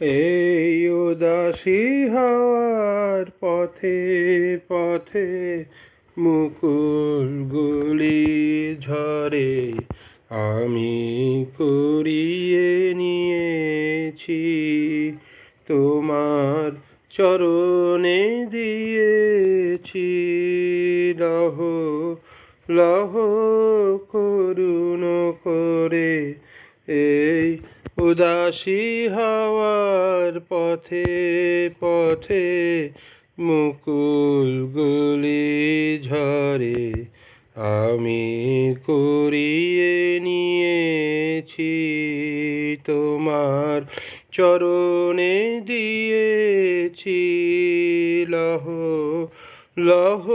এই উদাসী হওয়ার পথে পথে মুকুলগুলি ঝরে আমি কুড়িয়ে নিয়েছি, তোমার চরণে দিয়েছি। লহ লহ, করুণ করে এই উদাসী হওয়ার পথে পথে মুকুলগুলি ঝরে। আমি করিয়ে নিয়েছি তোমার চরণে দিয়েছি লহ লহ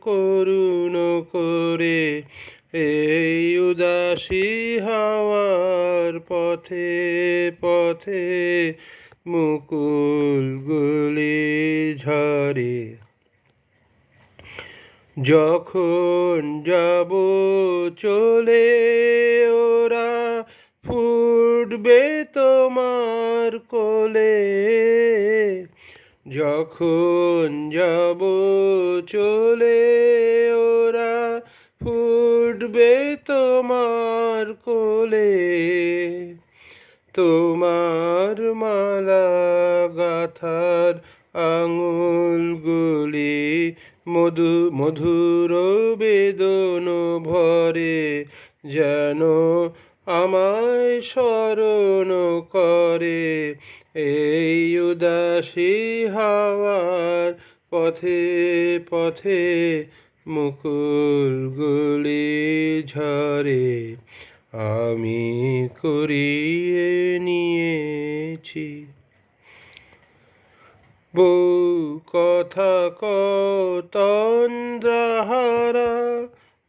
করুণ করে। এই উদাসী হাওয়ার পথে পথে মুকুলগুলি ঝরে। যখন যাব চলে, ওরা ফুটবে তোমার কোলে। যখন যাব চলে, ওরা ফুটবে তোমার কোলে, তোমার মালা গাথার আঙুলগুলি মধু, মধুর বেদন ভরে, যেন আমায় স্মরণ করে। এই উদাসী হাওয়ার পথে পথে মুকুলগুলি ঝরে আমি করিয়ে নিয়েছি। বউ কথা কতন্দ্রাহারা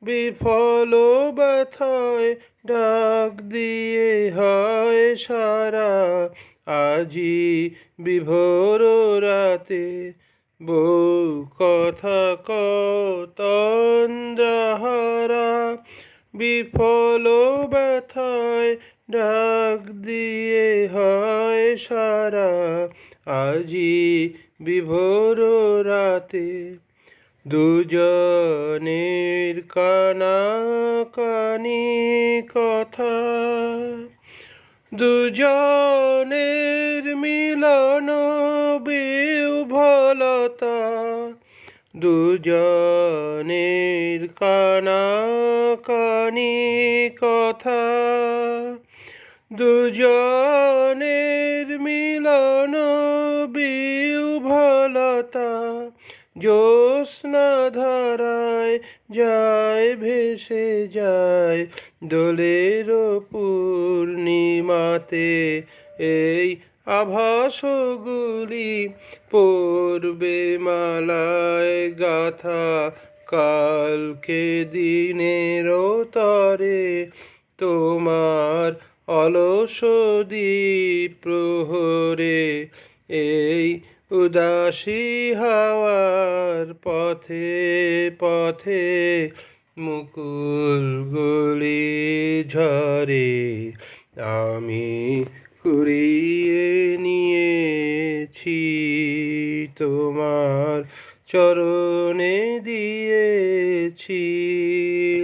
বিফল ব্যথায় ডাক দিয়ে হয় সারা। আজি বিভোর রাতে বউ কথা কতন্দ্রাহারা বিফল ব্যথায় ডাক দিয়ে হয় সারা। আজি বিভোর রাতে দুজনের কানা কানি কথা, দুজনের মিলন বিভলতা দুজনের কানা কানি কথা। দুজনের মিলন বিভলতা জ্যোৎস্না ধারায় যায়, ভেসে যায় দোলের পূর্ণিমাতে। এই আভাসগুলি পড়বে মালায় গাথা, কালকে দিনের তরে তোমার অলস প্রহরে, এই উদাসী হাওয়ার পথে পথে মুকুলগুলি ঝরে, আমি কুড়িয়ে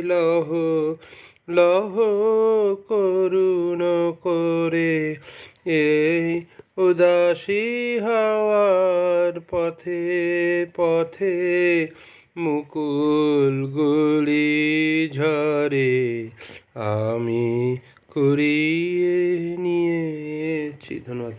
লহ লহ করুণ করে। এই উদাসী হাওয়ার পথে পথে মুকুলগুলি ঝরে। আমি কুড়িয়ে নিয়েছি। ধন্যবাদ।